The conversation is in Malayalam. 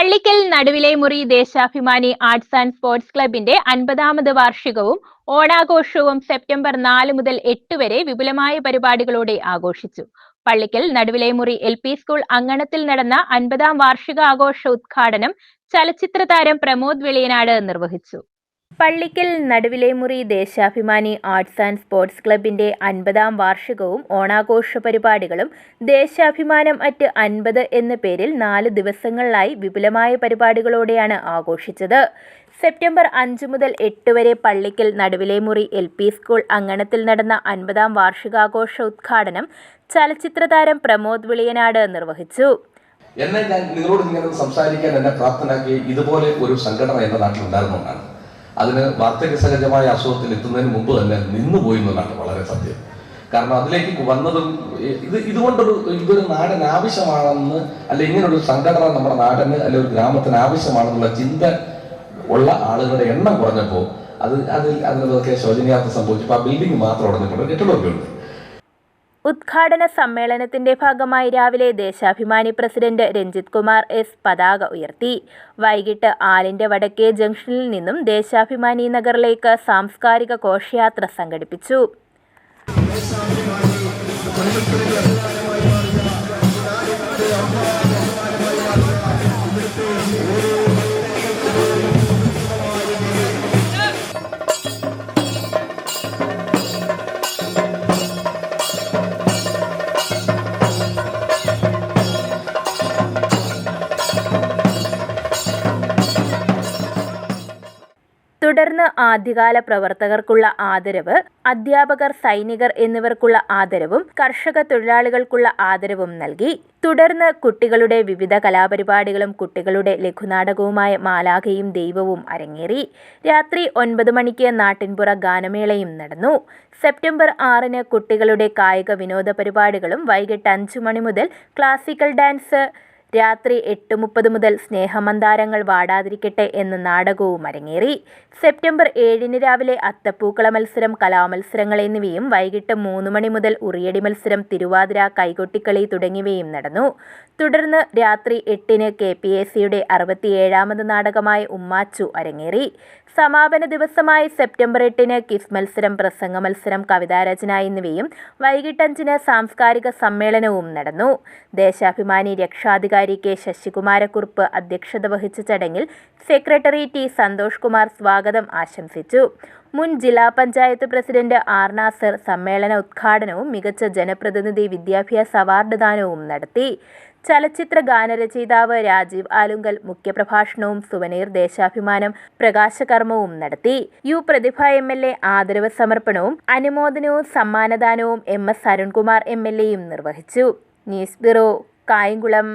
പള്ളിക്കൽ നടുവിലെ മുറി ദേശാഭിമാനി ആർട്സ് ആൻഡ് സ്പോർട്സ് ക്ലബിന്റെ അൻപതാമത് വാർഷികവും ഓണാഘോഷവും സെപ്റ്റംബർ നാല് മുതൽ എട്ട് വരെ വിപുലമായ പരിപാടികളോടെ ആഘോഷിച്ചു. പള്ളിക്കൽ നടുവിലെ മുറി എൽ പി സ്കൂൾ അങ്കണത്തിൽ നടന്ന അൻപതാം വാർഷിക ആഘോഷ ഉദ്ഘാടനം ചലച്ചിത്ര താരം പ്രമോദ് വെളിയനാട് നിർവഹിച്ചു. പള്ളിക്കൽ നടുവിലെ മുറി ദേശാഭിമാനി ആർട്സ് ആൻഡ് സ്പോർട്സ് ക്ലബിന്റെ അൻപതാം വാർഷികവും ഓണാഘോഷ പരിപാടികളും ദേശാഭിമാനം അറ്റ് അൻപത് എന്ന പേരിൽ നാല് ദിവസങ്ങളിലായി വിപുലമായ പരിപാടികളോടെയാണ് ആഘോഷിച്ചത്. സെപ്റ്റംബർ അഞ്ച് മുതൽ എട്ട് വരെ പള്ളിക്കൽ നടുവിലെ മുറി എൽ പി സ്കൂൾ അങ്കണത്തിൽ നടന്ന അൻപതാം വാർഷികാഘോഷ ഉദ്ഘാടനം ചലച്ചിത്ര താരം പ്രമോദ് വിളിയനാട് നിർവഹിച്ചു. എന്നെ ഞാൻ നിങ്ങളോട് ഒന്ന് സംസാരിക്കാൻ എന്നെ പ്രാപ്തനാക്കി ഇതുപോലെ ഒരു സംഘടന എന്റെ നാട്ടിൽ ഉണ്ടായിരുന്നുകൊണ്ടാണ് അതിന് വാർദ്ധക്യസഹജമായ അസുഖത്തിൽ എത്തുന്നതിന് മുമ്പ് തന്നെ നിന്നുപോയി എന്നതാണ് വളരെ സത്യം. കാരണം അതിലേക്ക് വന്നതും ഇത് ഇതുകൊണ്ടൊരു ഇതൊരു നാടിന് ആവശ്യമാണെന്ന് അല്ലെ ഇങ്ങനൊരു സംഘടന നമ്മുടെ നാടിന് അല്ലെ ഒരു ഗ്രാമത്തിന് ആവശ്യമാണെന്നുള്ള ചിന്ത ഉള്ള ആളുകളുടെ എണ്ണം കുറഞ്ഞപ്പോൾ അത് അതിൽ അതിനൊക്കെ ശോചനീയാർത്ഥം സംഭവിച്ചപ്പോൾ ആ ബിൽഡിംഗ് മാത്രം ഉടഞ്ഞപ്പോൾ കെട്ടിടമൊക്കെ ഉണ്ട്. ഉദ്ഘാടന സമ്മേളനത്തിന്റെ ഭാഗമായി രാവിലെ ദേശാഭിമാനി പ്രസിഡന്റ് രഞ്ജിത് കുമാർ എസ് പതാക ഉയർത്തി. വൈകിട്ട് ആലിന്റെ വടക്കേ ജംഗ്ഷനിൽ നിന്നും ദേശാഭിമാനി നഗറിലേക്ക് സാംസ്കാരിക ഘോഷയാത്ര സംഘടിപ്പിച്ചു. തുടർന്ന് ആദ്യകാല പ്രവർത്തകർക്കുള്ള ആദരവ് അധ്യാപകർ സൈനികർ എന്നിവർക്കുള്ള ആദരവും കർഷക തൊഴിലാളികൾക്കുള്ള ആദരവും നൽകി. തുടർന്ന് കുട്ടികളുടെ വിവിധ കലാപരിപാടികളും കുട്ടികളുടെ ലഘുനാടകവുമായ മാലാഖയും ദൈവവും അരങ്ങേറി. രാത്രി ഒൻപത് മണിക്ക് നാട്ടിൻപുറ ഗാനമേളയും നടന്നു. സെപ്റ്റംബർ ആറിന് കുട്ടികളുടെ കായിക വിനോദ പരിപാടികളും വൈകിട്ട് അഞ്ചു മണി മുതൽ ക്ലാസിക്കൽ ഡാൻസ് രാത്രി എട്ട് മുപ്പത് മുതൽ സ്നേഹമന്താരങ്ങൾ വാടാതിരിക്കട്ടെ എന്ന നാടകവും അരങ്ങേറി. സെപ്റ്റംബർ ഏഴിന് രാവിലെ അത്തപ്പൂക്കള മത്സരം കലാമത്സരങ്ങൾ എന്നിവയും വൈകിട്ട് മൂന്ന് മണി മുതൽ ഉറിയടി മത്സരം തിരുവാതിര കൈകൊട്ടിക്കളി തുടങ്ങിയവയും നടന്നു. തുടർന്ന് രാത്രി എട്ടിന് കെ പി എ സിയുടെ അറുപത്തിയേഴാമത് നാടകമായ ഉമ്മാച്ചു അരങ്ങേറി. സമാപന ദിവസമായ സെപ്റ്റംബർ എട്ടിന് കിസ് മത്സരം പ്രസംഗ മത്സരം കവിതാരചന എന്നിവയും വൈകിട്ട് അഞ്ചിന് സാംസ്കാരിക സമ്മേളനവും നടന്നു. ദേശാഭിമാനി രക്ഷാധികാരി കെ ശശികുമാരക്കുറുപ്പ് അധ്യക്ഷത വഹിച്ച ചടങ്ങിൽ സെക്രട്ടറി ടി സന്തോഷ് കുമാർ സ്വാഗതം ആശംസിച്ചു. മുൻ ജില്ലാ പഞ്ചായത്ത് പ്രസിഡന്റ് ആർ നാസർ സമ്മേളന ഉദ്ഘാടനവും മികച്ച ജനപ്രതിനിധി വിദ്യാഭ്യാസ അവാർഡ് ദാനവും നടത്തി. ചലച്ചിത്ര ഗാനരചയിതാവ് രാജീവ് ആലുങ്കൽ മുഖ്യപ്രഭാഷണവും സുവനീർ ദേശാഭിമാനം പ്രകാശകർമ്മവും നടത്തി. U Prathibha M L A ആദരവ് സമർപ്പണവും അനുമോദനവും സമ്മാനദാനവും M S Arunkumar M L എയും നിർവഹിച്ചു. News bureau Kayamkulam.